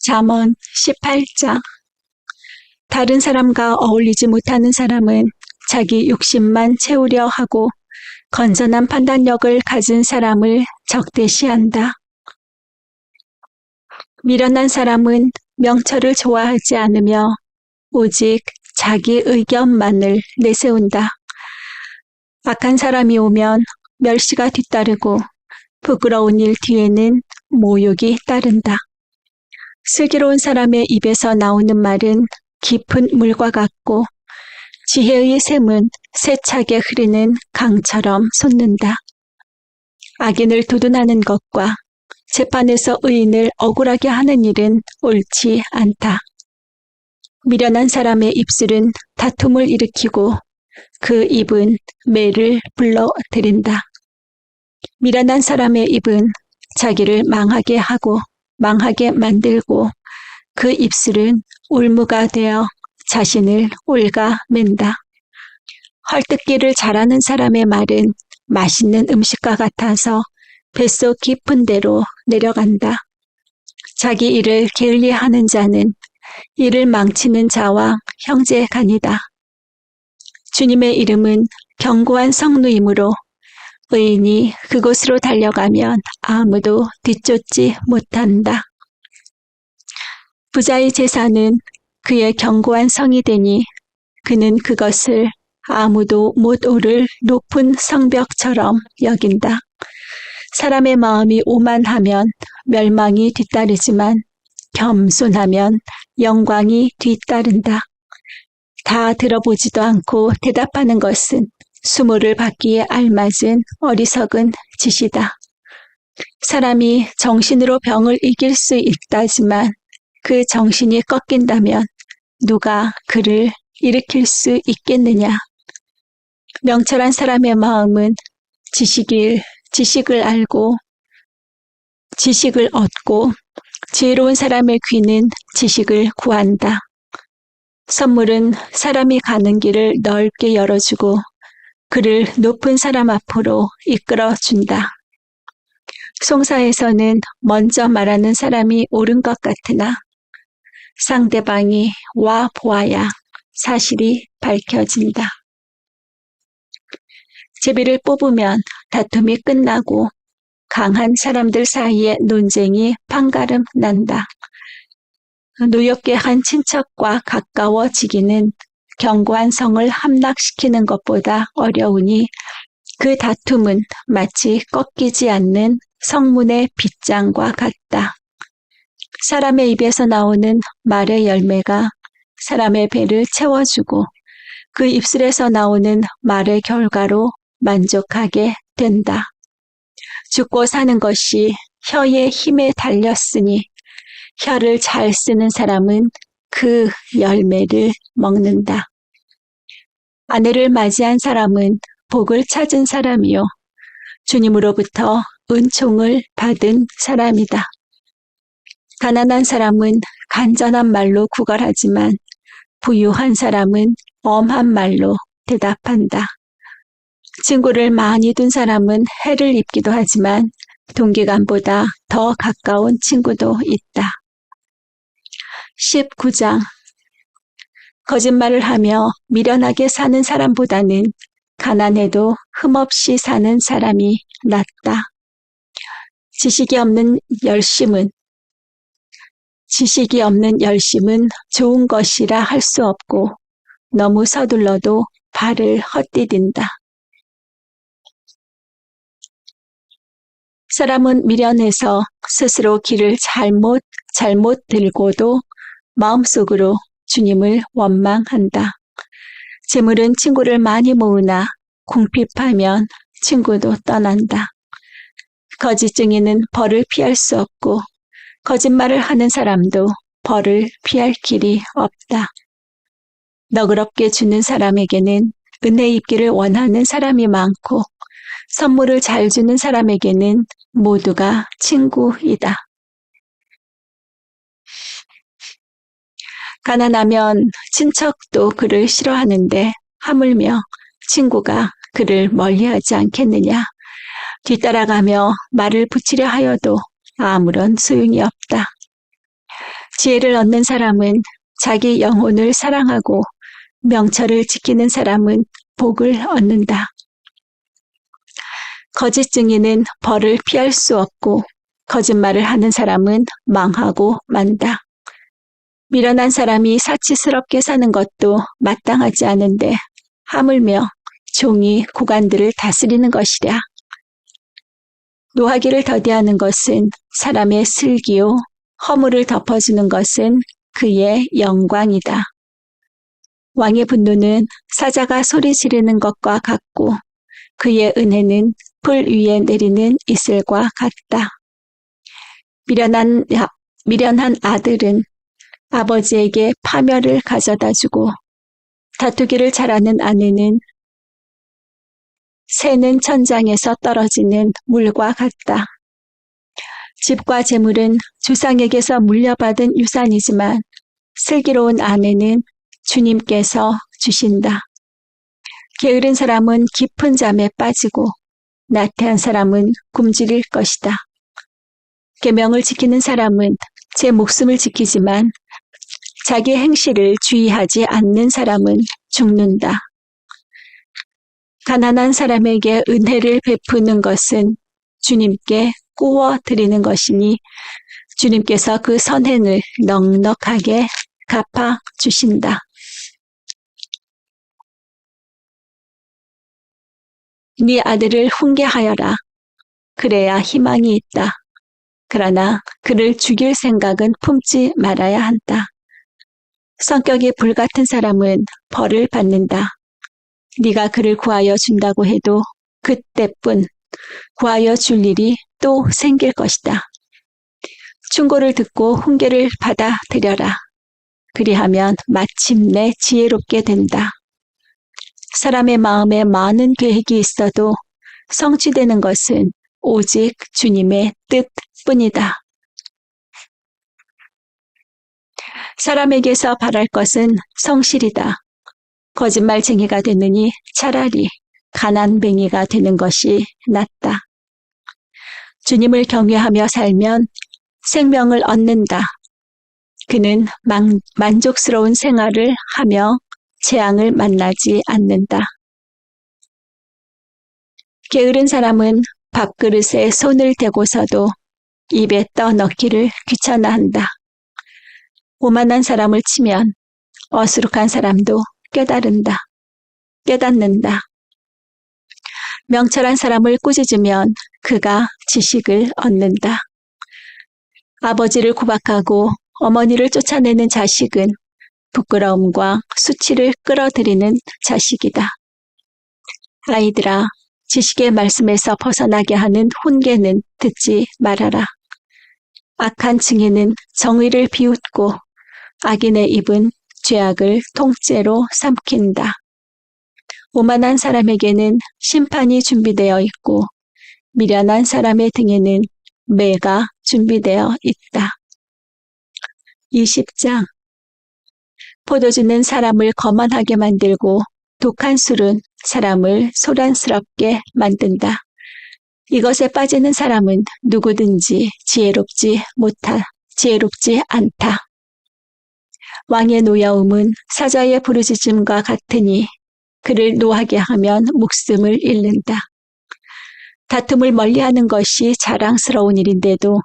잠언 18장 다른 사람과 어울리지 못하는 사람은 자기 욕심만 채우려 하고 건전한 판단력을 가진 사람을 적대시한다. 미련한 사람은 명철을 좋아하지 않으며 오직 자기 의견만을 내세운다. 악한 사람이 오면 멸시가 뒤따르고 부끄러운 일 뒤에는 모욕이 따른다. 슬기로운 사람의 입에서 나오는 말은 깊은 물과 같고 지혜의 샘은 세차게 흐르는 강처럼 솟는다. 악인을 두둔하는 것과 재판에서 의인을 억울하게 하는 일은 옳지 않다. 미련한 사람의 입술은 다툼을 일으키고 그 입은 매를 불러들인다. 미련한 사람의 입은 자기를 망하게 하고 망하게 만들고 그 입술은 울무가 되어 자신을 올가 맨다. 헐뜯기를 잘하는 사람의 말은 맛있는 음식과 같아서 뱃속 깊은 데로 내려간다. 자기 일을 게을리하는 자는 이를 망치는 자와 형제 간이다. 주님의 이름은 견고한 성루이므로 의인이 그곳으로 달려가면 아무도 뒤쫓지 못한다. 부자의 재산은 그의 견고한 성이 되니 그는 그것을 아무도 못 오를 높은 성벽처럼 여긴다. 사람의 마음이 오만하면 멸망이 뒤따르지만 겸손하면 영광이 뒤따른다. 다 들어보지도 않고 대답하는 것은 수모를 받기에 알맞은 어리석은 짓이다. 사람이 정신으로 병을 이길 수 있다지만 그 정신이 꺾인다면 누가 그를 일으킬 수 있겠느냐. 명철한 사람의 마음은 지식일, 지식을 알고 지식을 얻고 지혜로운 사람의 귀는 지식을 구한다. 선물은 사람이 가는 길을 넓게 열어주고 그를 높은 사람 앞으로 이끌어 준다. 송사에서는 먼저 말하는 사람이 옳은 것 같으나 상대방이 와 보아야 사실이 밝혀진다. 제비를 뽑으면 다툼이 끝나고 강한 사람들 사이에 논쟁이 판가름 난다. 노엽게 한 친척과 가까워지기는 견고한 성을 함락시키는 것보다 어려우니 그 다툼은 마치 꺾이지 않는 성문의 빗장과 같다. 사람의 입에서 나오는 말의 열매가 사람의 배를 채워주고 그 입술에서 나오는 말의 결과로 만족하게 된다. 죽고 사는 것이 혀의 힘에 달렸으니 혀를 잘 쓰는 사람은 그 열매를 먹는다. 아내를 맞이한 사람은 복을 찾은 사람이요. 주님으로부터 은총을 받은 사람이다. 가난한 사람은 간전한 말로 구걸하지만 부유한 사람은 엄한 말로 대답한다. 친구를 많이 둔 사람은 해를 입기도 하지만 동기간보다 더 가까운 친구도 있다. 19장 거짓말을 하며 미련하게 사는 사람보다는 가난해도 흠없이 사는 사람이 낫다. 지식이 없는 열심은 지식이 없는 열심은 좋은 것이라 할 수 없고 너무 서둘러도 발을 헛디딘다. 사람은 미련해서 스스로 길을 잘못 잘못 들고도 마음속으로 주님을 원망한다. 재물은 친구를 많이 모으나 궁핍하면 친구도 떠난다. 거짓 증인은 벌을 피할 수 없고 거짓말을 하는 사람도 벌을 피할 길이 없다. 너그럽게 주는 사람에게는 은혜 입기를 원하는 사람이 많고 선물을 잘 주는 사람에게는 모두가 친구이다. 가난하면 친척도 그를 싫어하는데 하물며 친구가 그를 멀리하지 않겠느냐. 뒤따라가며 말을 붙이려 하여도 아무런 소용이 없다. 지혜를 얻는 사람은 자기 영혼을 사랑하고 명철을 지키는 사람은 복을 얻는다. 거짓 증인은 벌을 피할 수 없고 거짓말을 하는 사람은 망하고 만다. 미련한 사람이 사치스럽게 사는 것도 마땅하지 않은데 하물며 종이 구간들을 다스리는 것이랴. 노하기를 더디하는 것은 사람의 슬기요, 허물을 덮어주는 것은 그의 영광이다. 왕의 분노는 사자가 소리 지르는 것과 같고 그의 은혜는 풀 위에 내리는 이슬과 같다. 미련한, 미련한 아들은 아버지에게 파멸을 가져다 주고 다투기를 잘하는 아내는 새는 천장에서 떨어지는 물과 같다. 집과 재물은 주상에게서 물려받은 유산이지만 슬기로운 아내는 주님께서 주신다. 게으른 사람은 깊은 잠에 빠지고 나태한 사람은 굶주릴 것이다. 계명을 지키는 사람은 제 목숨을 지키지만 자기 행실을 주의하지 않는 사람은 죽는다. 가난한 사람에게 은혜를 베푸는 것은 주님께 꾸어 드리는 것이니 주님께서 그 선행을 넉넉하게 갚아 주신다. 네 아들을 훈계하여라. 그래야 희망이 있다. 그러나 그를 죽일 생각은 품지 말아야 한다. 성격이 불같은 사람은 벌을 받는다. 네가 그를 구하여 준다고 해도 그때뿐 구하여 줄 일이 또 생길 것이다. 충고를 듣고 훈계를 받아들여라. 그리하면 마침내 지혜롭게 된다. 사람의 마음에 많은 계획이 있어도 성취되는 것은 오직 주님의 뜻뿐이다. 사람에게서 바랄 것은 성실이다. 거짓말쟁이가 되느니 차라리 가난뱅이가 되는 것이 낫다. 주님을 경외하며 살면 생명을 얻는다. 그는 만, 만족스러운 생활을 하며 재앙을 만나지 않는다. 게으른 사람은 밥그릇에 손을 대고서도 입에 떠넣기를 귀찮아한다. 오만한 사람을 치면 어수룩한 사람도 깨달은다. 깨닫는다. 명철한 사람을 꾸짖으면 그가 지식을 얻는다. 아버지를 구박하고 어머니를 쫓아내는 자식은 부끄러움과 수치를 끌어들이는 자식이다. 아이들아, 지식의 말씀에서 벗어나게 하는 훈계는 듣지 말아라. 악한 증인은 정의를 비웃고 악인의 입은 죄악을 통째로 삼킨다. 오만한 사람에게는 심판이 준비되어 있고 미련한 사람의 등에는 매가 준비되어 있다. 20장 포도주는 사람을 거만하게 만들고 독한 술은 사람을 소란스럽게 만든다. 이것에 빠지는 사람은 누구든지 지혜롭지 못하, 지혜롭지 않다. 왕의 노여움은 사자의 부르짖음과 같으니 그를 노하게 하면 목숨을 잃는다. 다툼을 멀리하는 것이 자랑스러운 일인데도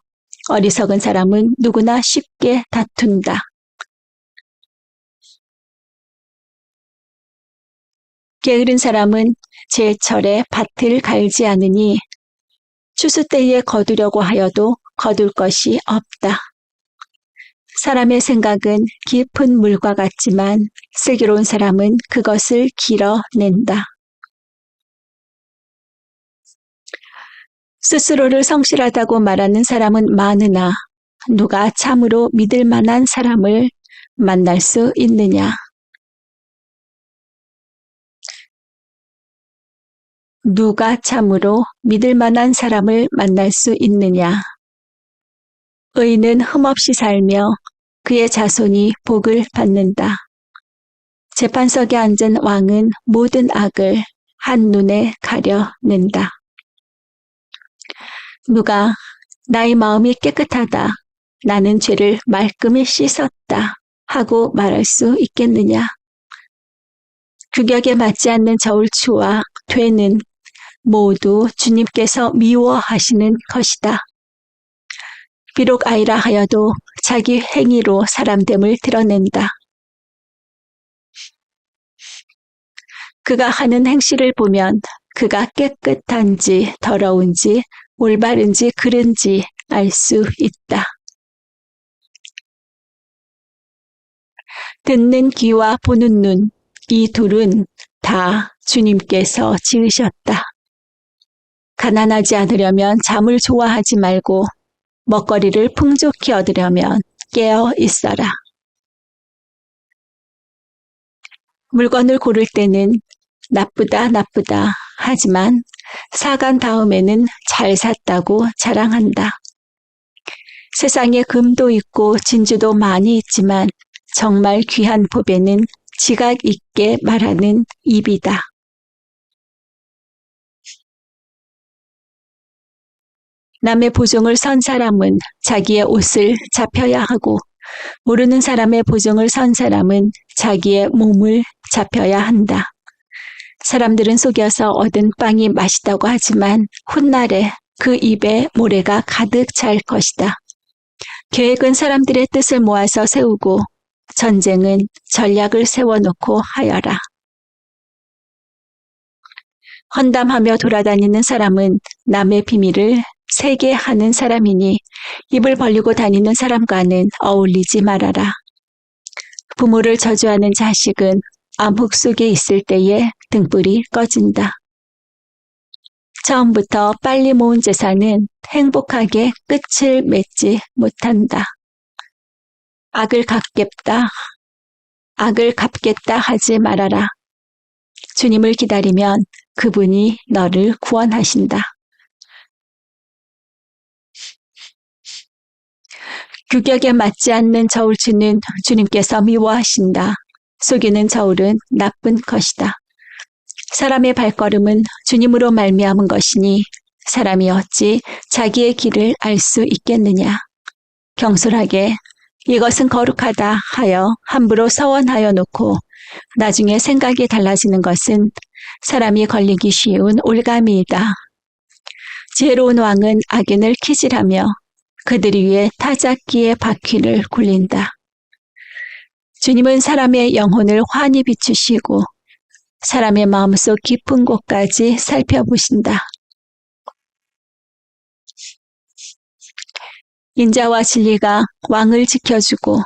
어리석은 사람은 누구나 쉽게 다툰다. 게으른 사람은 제철에 밭을 갈지 않으니 추수 때에 거두려고 하여도 거둘 것이 없다. 사람의 생각은 깊은 물과 같지만 슬기로운 사람은 그것을 길어낸다. 스스로를 성실하다고 말하는 사람은 많으나 누가 참으로 믿을 만한 사람을 만날 수 있느냐? 누가 참으로 믿을 만한 사람을 만날 수 있느냐? 의는 흠없이 살며 그의 자손이 복을 받는다. 재판석에 앉은 왕은 모든 악을 한눈에 가려낸다. 누가 나의 마음이 깨끗하다, 나는 죄를 말끔히 씻었다 하고 말할 수 있겠느냐? 규격에 맞지 않는 저울추와 되는 모두 주님께서 미워하시는 것이다. 비록 아이라 하여도 자기 행위로 사람됨을 드러낸다. 그가 하는 행실을 보면 그가 깨끗한지 더러운지 올바른지 그른지 알 수 있다. 듣는 귀와 보는 눈, 이 둘은 다 주님께서 지으셨다. 가난하지 않으려면 잠을 좋아하지 말고 먹거리를 풍족히 얻으려면 깨어 있어라. 물건을 고를 때는 나쁘다 나쁘다 하지만 사간 다음에는 잘 샀다고 자랑한다. 세상에 금도 있고 진주도 많이 있지만 정말 귀한 법에는 지각 있게 말하는 입이다. 남의 보증을 선 사람은 자기의 옷을 잡혀야 하고 모르는 사람의 보증을 선 사람은 자기의 몸을 잡혀야 한다. 사람들은 속여서 얻은 빵이 맛있다고 하지만 훗날에 그 입에 모래가 가득 찰 것이다. 계획은 사람들의 뜻을 모아서 세우고 전쟁은 전략을 세워놓고 하여라. 헌담하며 돌아다니는 사람은 남의 비밀을 세게 하는 사람이니 입을 벌리고 다니는 사람과는 어울리지 말아라. 부모를 저주하는 자식은 암흑 속에 있을 때에 등불이 꺼진다. 처음부터 빨리 모은 재산은 행복하게 끝을 맺지 못한다. 악을 갚겠다. 악을 갚겠다 하지 말아라. 주님을 기다리면 그분이 너를 구원하신다. 규격에 맞지 않는 저울추는 주님께서 미워하신다. 속이는 저울은 나쁜 것이다. 사람의 발걸음은 주님으로 말미암은 것이니 사람이 어찌 자기의 길을 알 수 있겠느냐. 경솔하게 이것은 거룩하다 하여 함부로 서원하여 놓고 나중에 생각이 달라지는 것은 사람이 걸리기 쉬운 올가미이다. 지혜로운 왕은 악인을 키질하며 그들 위에 타작기의 바퀴를 굴린다. 주님은 사람의 영혼을 환히 비추시고 사람의 마음속 깊은 곳까지 살펴보신다. 인자와 진리가 왕을 지켜주고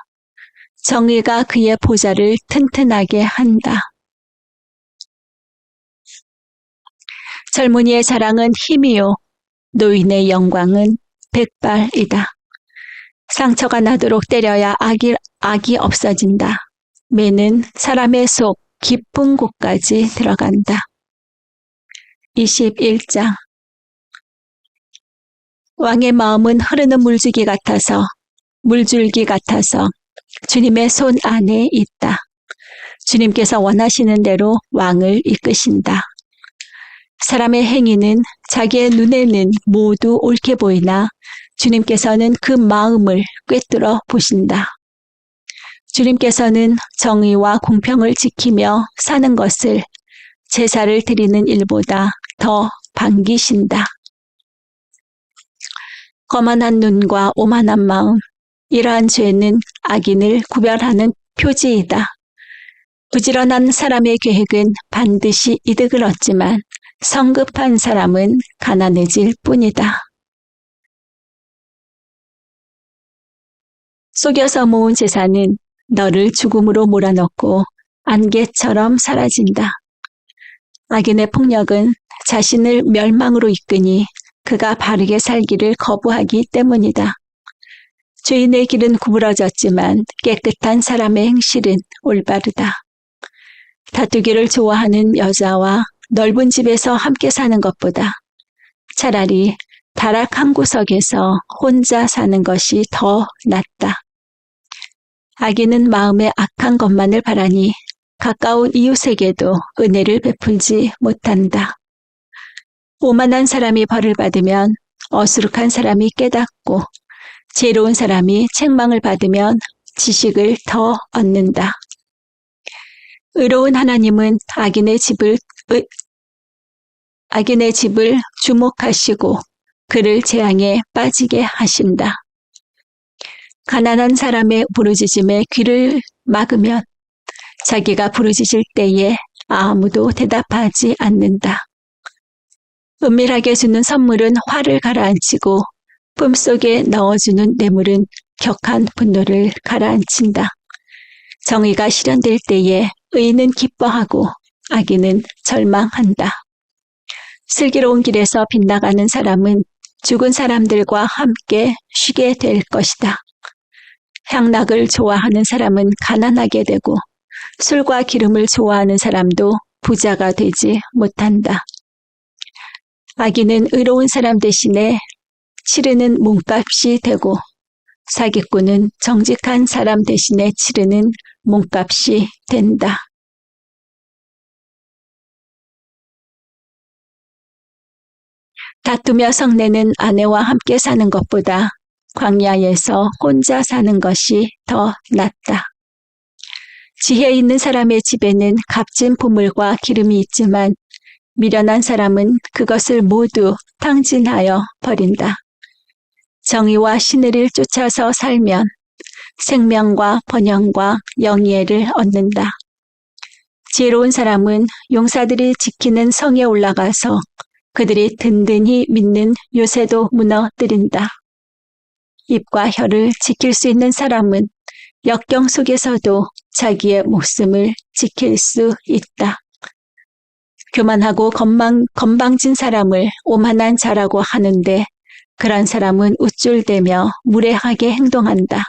정의가 그의 보좌를 튼튼하게 한다. 젊은이의 자랑은 힘이요. 노인의 영광은 백발이다. 상처가 나도록 때려야 악이, 악이 없어진다. 매는 사람의 속 깊은 곳까지 들어간다. 21장 왕의 마음은 흐르는 물줄기 같아서 물줄기 같아서 주님의 손 안에 있다. 주님께서 원하시는 대로 왕을 이끄신다. 사람의 행위는 자기의 눈에는 모두 옳게 보이나 주님께서는 그 마음을 꿰뚫어 보신다. 주님께서는 정의와 공평을 지키며 사는 것을 제사를 드리는 일보다 더 반기신다. 거만한 눈과 오만한 마음, 이러한 죄는 악인을 구별하는 표지이다. 부지런한 사람의 계획은 반드시 이득을 얻지만 성급한 사람은 가난해질 뿐이다. 속여서 모은 재산은 너를 죽음으로 몰아넣고 안개처럼 사라진다. 악인의 폭력은 자신을 멸망으로 이끄니 그가 바르게 살기를 거부하기 때문이다. 죄인의 길은 구부러졌지만 깨끗한 사람의 행실은 올바르다. 다투기를 좋아하는 여자와 넓은 집에서 함께 사는 것보다 차라리 다락 한 구석에서 혼자 사는 것이 더 낫다. 아기는 마음에 악한 것만을 바라니 가까운 이웃에게도 은혜를 베풀지 못한다. 오만한 사람이 벌을 받으면 어수룩한 사람이 깨닫고 지혜로운 사람이 책망을 받으면 지식을 더 얻는다. 의로운 하나님은 악인의 집을 의, 악인의 집을 주목하시고 그를 재앙에 빠지게 하신다. 가난한 사람의 부르짖음에 귀를 막으면 자기가 부르짖을 때에 아무도 대답하지 않는다. 은밀하게 주는 선물은 화를 가라앉히고 품속에 넣어주는 뇌물은 격한 분노를 가라앉힌다. 정의가 실현될 때에 의인은 기뻐하고 악인은 절망한다. 슬기로운 길에서 빗나가는 사람은 죽은 사람들과 함께 쉬게 될 것이다. 향락을 좋아하는 사람은 가난하게 되고 술과 기름을 좋아하는 사람도 부자가 되지 못한다. 악인은 의로운 사람 대신에 치르는 몸값이 되고 사기꾼은 정직한 사람 대신에 치르는 몸값이 된다. 다투며 성내는 아내와 함께 사는 것보다 광야에서 혼자 사는 것이 더 낫다. 지혜 있는 사람의 집에는 값진 보물과 기름이 있지만 미련한 사람은 그것을 모두 탕진하여 버린다. 정의와 신의를 쫓아서 살면 생명과 번영과 영예를 얻는다. 지혜로운 사람은 용사들이 지키는 성에 올라가서 그들이 든든히 믿는 요새도 무너뜨린다. 입과 혀를 지킬 수 있는 사람은 역경 속에서도 자기의 목숨을 지킬 수 있다. 교만하고 건방, 건방진 사람을 오만한 자라고 하는데 그런 사람은 우쭐대며 무례하게 행동한다.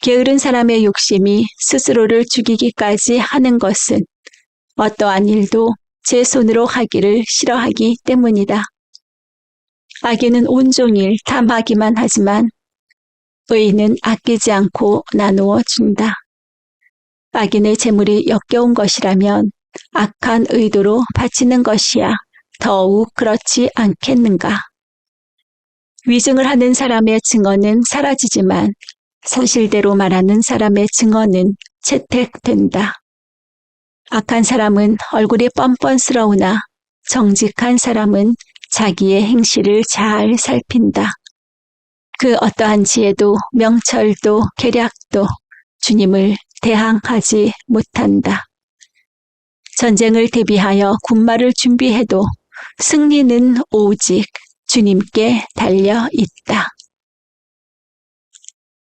게으른 사람의 욕심이 스스로를 죽이기까지 하는 것은 어떠한 일도 제 손으로 하기를 싫어하기 때문이다. 악인은 온종일 탐하기만 하지만 의인은 아끼지 않고 나누어 준다. 악인의 재물이 역겨운 것이라면 악한 의도로 바치는 것이야 더욱 그렇지 않겠는가. 위증을 하는 사람의 증언은 사라지지만 사실대로 말하는 사람의 증언은 채택된다. 악한 사람은 얼굴이 뻔뻔스러우나 정직한 사람은 자기의 행실을 잘 살핀다. 그 어떠한 지혜도 명철도 계략도 주님을 대항하지 못한다. 전쟁을 대비하여 군마를 준비해도 승리는 오직 주님께 달려 있다.